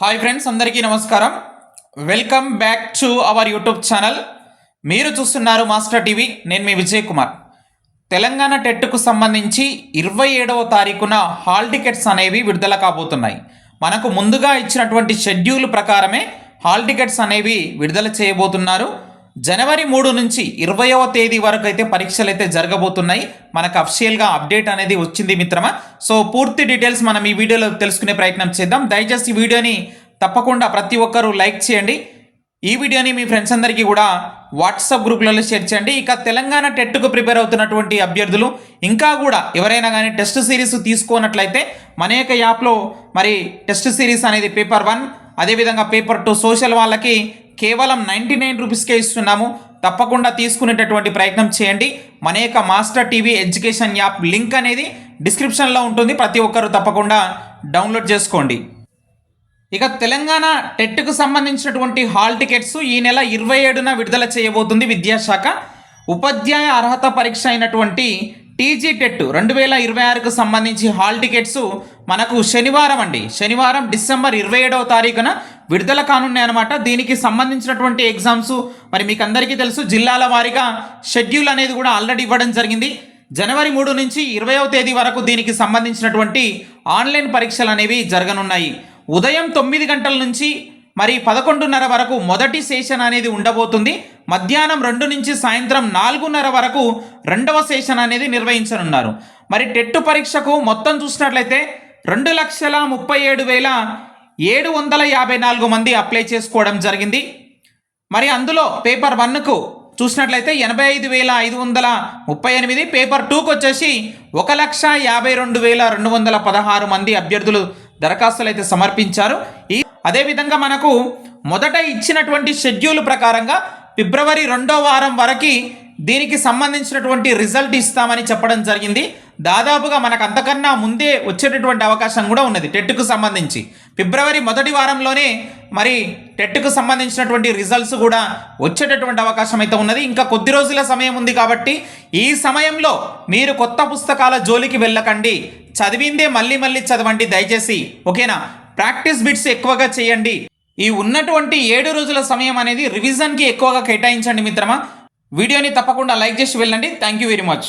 Hi friends అందరికీ నమస్కారం. Welcome back to our YouTube channel మీరు చూస్తున్నారు మాస్టర్ టీవీ నేను మీ విజయ్ కుమార్. తెలంగాణ టెట్కు సంబంధించి ఇరవై ఏడవ తారీఖున హాల్ టికెట్స్ అనేవి విడుదల కాబోతున్నాయి. మనకు ముందుగా ఇచ్చినటువంటి షెడ్యూల్ ప్రకారమే హాల్ టికెట్స్ అనేవి విడుదల చేయబోతున్నారు. జనవరి మూడు నుంచి ఇరవయవ తేదీ వరకు అయితే పరీక్షలు అయితే జరగబోతున్నాయి. మనకు అఫిషియల్గా అప్డేట్ అనేది వచ్చింది మిత్రమా? సో పూర్తి డీటెయిల్స్ మనం ఈ వీడియోలో తెలుసుకునే ప్రయత్నం చేద్దాం. దయచేసి ఈ వీడియోని తప్పకుండా ప్రతి ఒక్కరూ లైక్ చేయండి. ఈ వీడియోని మీ ఫ్రెండ్స్ అందరికీ కూడా వాట్సాప్ గ్రూప్లలో షేర్ చేయండి. ఇక తెలంగాణ టెట్కు ప్రిపేర్ అవుతున్నటువంటి అభ్యర్థులు ఇంకా కూడా ఎవరైనా కానీ టెస్ట్ సిరీస్ తీసుకోనట్లయితే మన యొక్క యాప్లో మరి టెస్ట్ సిరీస్ అనేది పేపర్ వన్ అదేవిధంగా పేపర్ టూ సోషల్ వాళ్ళకి కేవలం నైంటీ నైన్ రూపీస్కే ఇస్తున్నాము. తప్పకుండా తీసుకునేటటువంటి ప్రయత్నం చేయండి. మన యొక్క master TV education app link అనేది డిస్క్రిప్షన్లో ఉంటుంది. ప్రతి ఒక్కరు తప్పకుండా డౌన్లోడ్ చేసుకోండి. ఇక తెలంగాణ టెట్కు సంబంధించినటువంటి హాల్ టికెట్స్ ఈ నెల ఇరవై ఏడున విడుదల చేయబోతుంది విద్యాశాఖ. ఉపాధ్యాయ అర్హత పరీక్ష అయినటువంటి టీజీ టెట్ రెండు వేల ఇరవై ఆరుకు సంబంధించి హాల్ టికెట్స్ మనకు శనివారం అండి. శనివారం డిసెంబర్ ఇరవై ఏడవ తారీఖున విడుదల కానున్నాయి అనమాట దీనికి సంబంధించినటువంటి ఎగ్జామ్స్ మరి మీకు అందరికీ తెలుసు. జిల్లాల వారీగా షెడ్యూల్ అనేది కూడా ఆల్రెడీ ఇవ్వడం జరిగింది. జనవరి మూడు నుంచి ఇరవయవ తేదీ వరకు దీనికి సంబంధించినటువంటి ఆన్లైన్ పరీక్షలు అనేవి జరగనున్నాయి. ఉదయం తొమ్మిది గంటల నుంచి మరి పదకొండున్నర వరకు మొదటి సెషన్ అనేది ఉండబోతుంది. మధ్యాహ్నం రెండు నుంచి సాయంత్రం నాలుగున్నర వరకు రెండవ సెషన్ అనేది నిర్వహించనున్నారు. మరి టెట్టు పరీక్షకు మొత్తం చూసినట్లయితే రెండు లక్షల ముప్పై ఏడు వేల ఏడు వందల యాభై నాలుగు మంది అప్లై చేసుకోవడం జరిగింది. మరి అందులో పేపర్ వన్కు చూసినట్లయితే ఎనభై ఐదు వేల ఐదు వందల ముప్పై ఎనిమిది పేపర్ టూకి వచ్చేసి ఒక లక్ష యాభై రెండు వేల రెండు వందల పదహారు మంది అభ్యర్థులు దరఖాస్తులు అయితే సమర్పించారు. ఈ అదేవిధంగా మనకు మొదట ఇచ్చినటువంటి షెడ్యూల్ ప్రకారంగా ఫిబ్రవరి రెండో వారం వరకు దీనికి సంబంధించినటువంటి రిజల్ట్ ఇస్తామని చెప్పడం జరిగింది. దాదాపుగా మనకు అంతకన్నా ముందే వచ్చేటటువంటి అవకాశం కూడా ఉన్నది టెట్కు సంబంధించి. ఫిబ్రవరి మొదటి వారంలోనే మరి టెట్కు సంబంధించినటువంటి రిజల్ట్స్ కూడా వచ్చేటటువంటి అవకాశం అయితే ఉన్నది. ఇంకా కొద్ది రోజుల సమయం ఉంది కాబట్టి ఈ సమయంలో మీరు కొత్త పుస్తకాల జోలికి వెళ్ళకండి. చదివిందే మళ్ళీ మళ్ళీ చదవండి దయచేసి. ఓకేనా? ప్రాక్టీస్ బిట్స్ ఎక్కువగా చేయండి. ఈ ఉన్నటువంటి ఏడు రోజుల సమయం అనేది రివిజన్కి ఎక్కువగా కేటాయించండి మిత్రమా. వీడియోని తప్పకుండా లైక్ చేసి వెళ్ళండి. Thank you very much